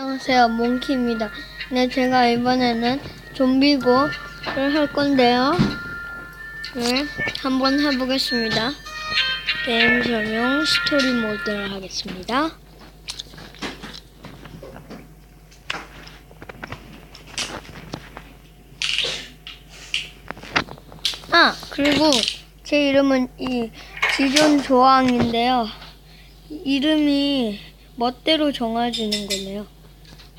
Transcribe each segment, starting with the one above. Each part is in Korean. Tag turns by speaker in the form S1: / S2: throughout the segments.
S1: 안녕하세요, 몽키입니다. 네, 제가 이번에는 좀비고를 할 건데요. 네, 한번 해보겠습니다. 게임 설명 스토리 모드를 하겠습니다. 아, 그리고 제 이름은 이 지존 조항인데요. 이름이 멋대로 정해지는 거네요.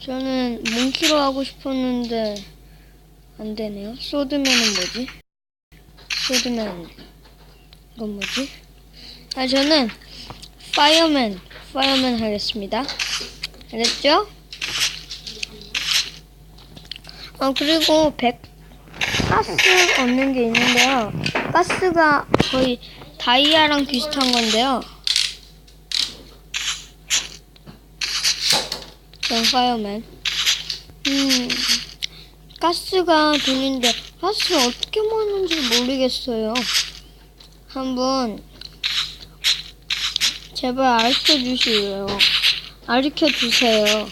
S1: 저는 몽키로 하고 싶었는데 안 되네요. 소드맨은 뭐지? 소드맨 이건 뭐지? 아 저는 파이어맨 파이어맨 하겠습니다. 알겠죠? 아 그리고 백 가스 얻는 게 있는데요. 가스가 거의 다이아랑 비슷한 건데요. 전 파이어맨. 음, 가스가 돈인데 가스를 어떻게 모았는지 모르겠어요. 한번 제발 알려 주시래요. 알려 주세요.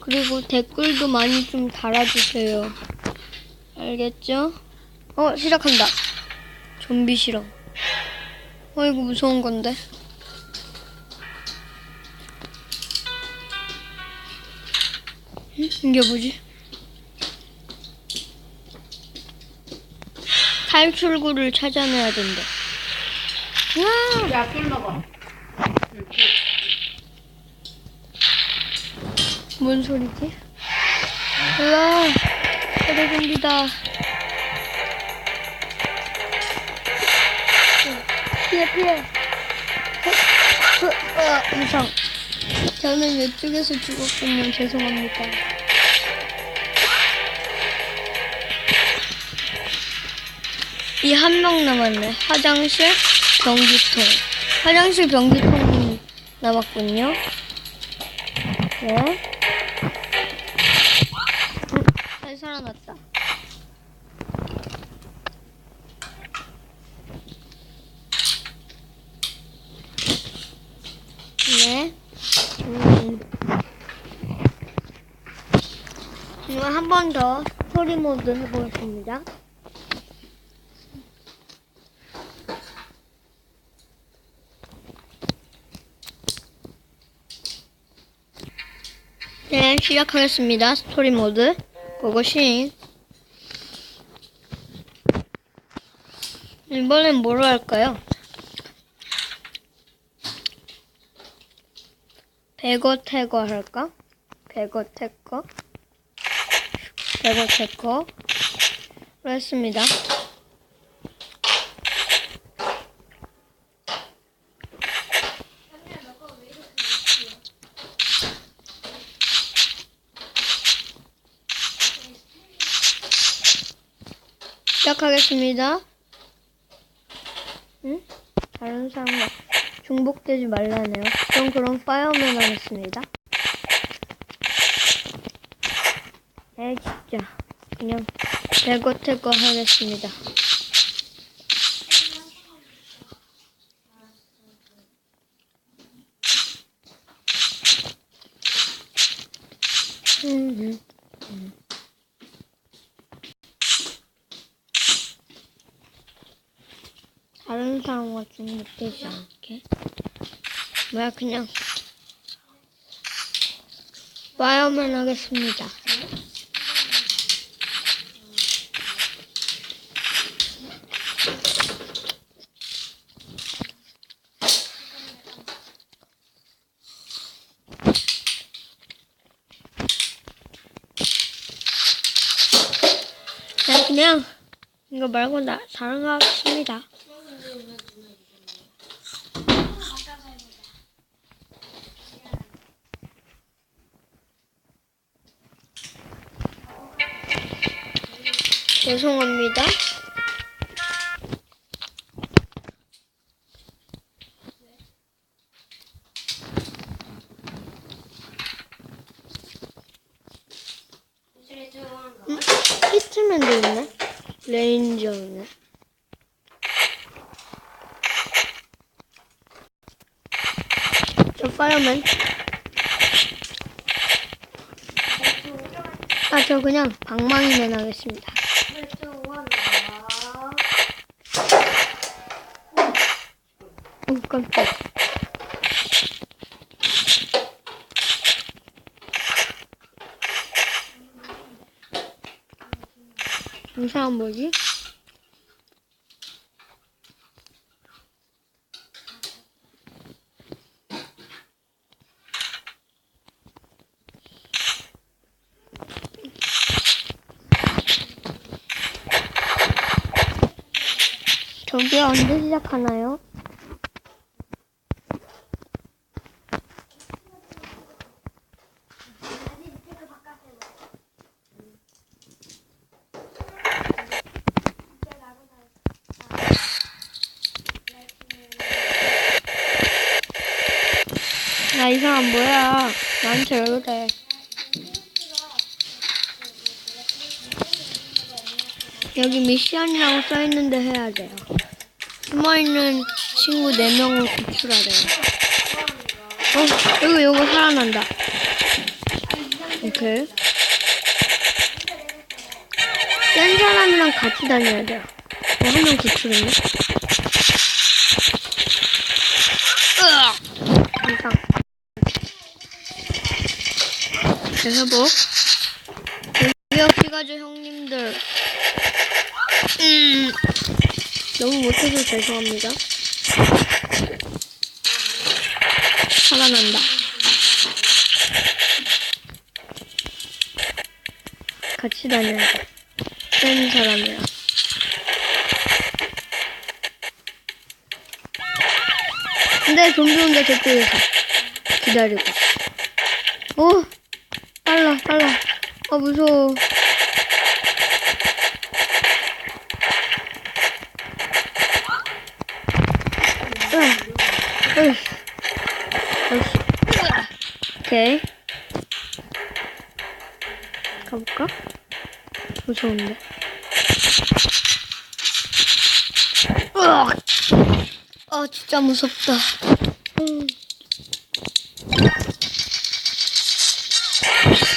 S1: 그리고 댓글도 많이 좀 달아주세요. 알겠죠? 어, 시작한다. 좀비 실험. 어, 이거 무서운 건데. 이게 뭐지? 탈출구를 찾아내야 된다. 와!
S2: 야, 술 먹어.
S1: 뭔 소리지? 우와! 세대공기다. 피해, 피해. 어, 어, 어, 이상. 저는 이쪽에서 죽었군요. 죄송합니다. 이 한 명 남았네. 화장실, 변기통. 화장실, 변기통 남았군요. 네. 음, 잘 살아났다. 네. 음. 이거 한 번 더 스토리 모드 해보겠습니다. 네, 시작하겠습니다. 스토리 모드. 고고싱. 이번엔 뭐로 할까요? 배거 태거 할까? 배거 태거? 배거 태거? 로 했습니다. 하겠습니다. 응? 다른 사람과 중복되지 말라네요. 전 그럼 파이어맨 하겠습니다. 에이 진짜 그냥 대거 태거 하겠습니다. 음, 음. 다른 사람과 중복되지 않게 뭐야 그냥 파이어맨 하겠습니다. 네, 그냥 이거 말고 나 다른 거 하겠습니다. 죄송합니다. 음, 히트맨도 있네. 레인저네. 저 파이어맨. 아, 저 그냥 방망이맨 하겠습니다. 깜짝. 이 사람 뭐지? 저기 언제 시작하나요? 야, 이 사람 뭐야? 나한테 왜 그래? 여기 미션이라고 써있는데 해야 돼요. 숨어있는 친구 4명을 구출하래요. 어, 이거, 이거 살아난다. 오케이. 센 사람이랑 같이 다녀야 돼요. 어, 한명 구출했네. 으악! 항상. 회복. 여기 없이 가죠, 형님들. 음. 너무 못해서 죄송합니다. 살아난다. 같이 다녀야 돼. 센 사람이야. 근데 좀비 온다 저쪽에서 기다리고. 오, 빨라. 아 무서워. 으아, 으이. 으아. 오케이. 가볼까? 무서운데. 으악! 아, 진짜 무섭다. 음.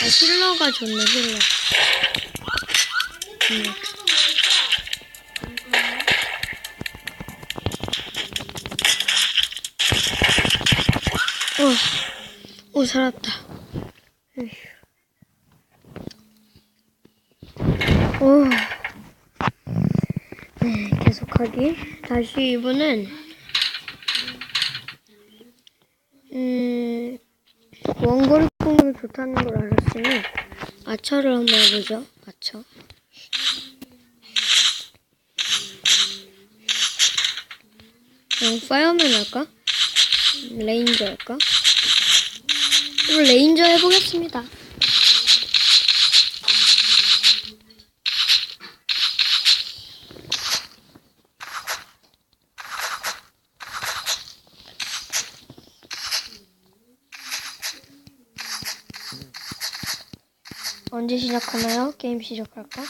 S1: 힐러가 좋네, 힐러. 음. 어, 오, 살았다. 오. 네, 계속하기. 다시 이번엔, 음, 원거리 공격이 좋다는 걸 알았으니, 아처를 한번 해보죠. 아처. 그냥 파이어맨 할까? 레인저 할까? 그럼 레인저 해보겠습니다. 언제 시작하나요? 게임 시작할까?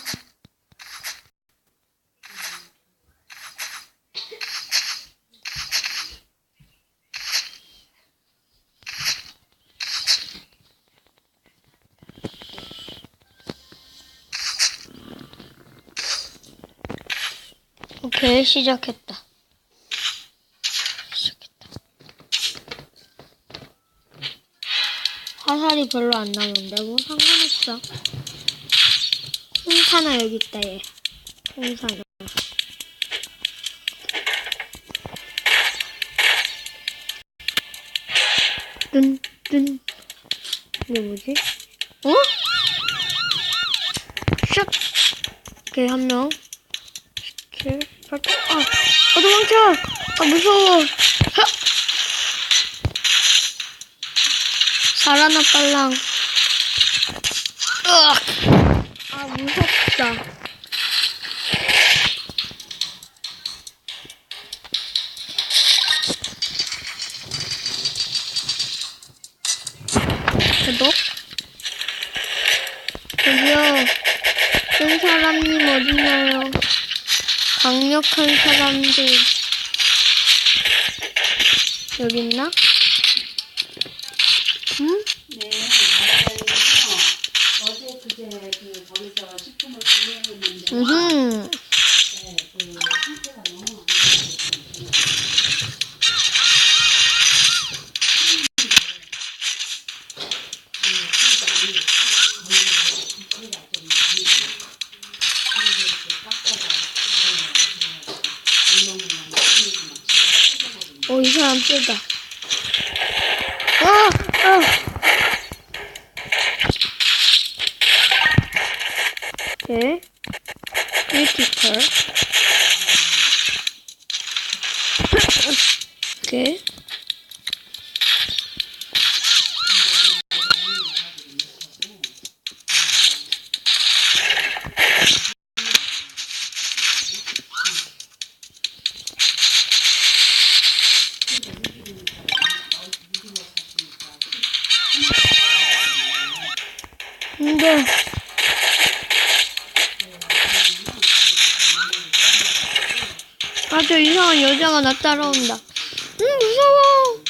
S1: 오케이 시작했다. 화살이 별로 안 나는데 뭐 상관없어. 홍사나 여기 있다 얘. 홍사나. 뚠 뚠 이게 뭐지? 어? 샷! 오케이 한 명. 킬 발톱 아! 아 도망쳐! 아 무서워! 하! 살아나 빨랑. 으악! 아 무섭다. 구독. 저기요. 큰 사람님 어딨나요? 강력한 사람들. 여기 있나? 세다. 아, 아. 오케이. 크리티컬. 오케이. 근데 아주 이상한 여자가 나 따라온다. 음 무서워.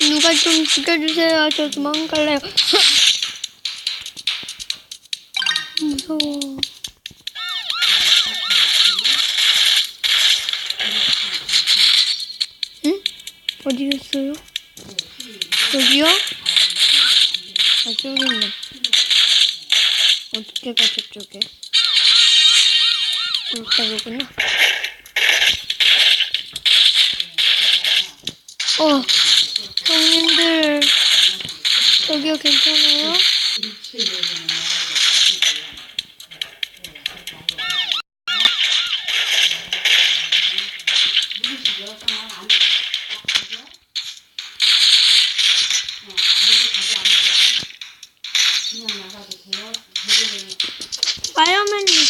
S1: 누가 좀 죽여주세요. 저 도망갈래요. 무서워. 응? 어디 있어요? 여기요? 아 저기 있네. 어떻게 가 저쪽에? 여기구나. 어, 형님들 여기요 괜찮아요?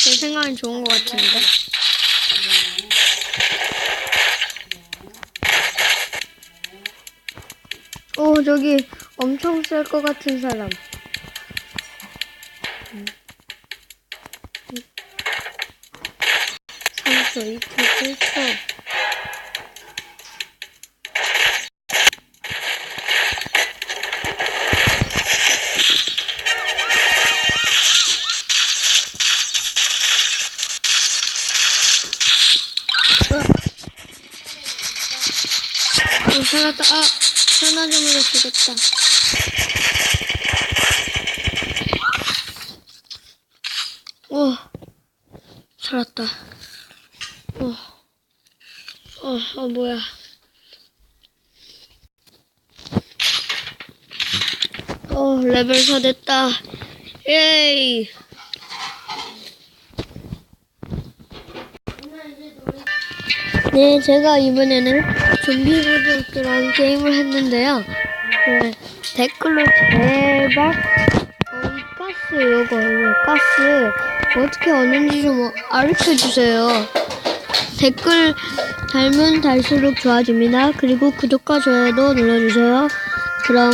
S1: 제 생각엔 좋은 것 같은데. 오, 저기 엄청 셀 것 같은 사람. 오, 살았다. 아, 하나점으로 죽었다. 오, 살았다. 오, 어, 어, 뭐야. 어, 레벨 4 됐다. 예이. 네, 제가 이번에는 좀비 로드라는 게임을 했는데요. 네, 댓글로 제발 어, 이 가스 이거 이거 가스 어떻게 얻는지 좀 알려 주세요. 댓글 달면 달수록 좋아집니다. 그리고 구독과 좋아요도 눌러주세요. 그럼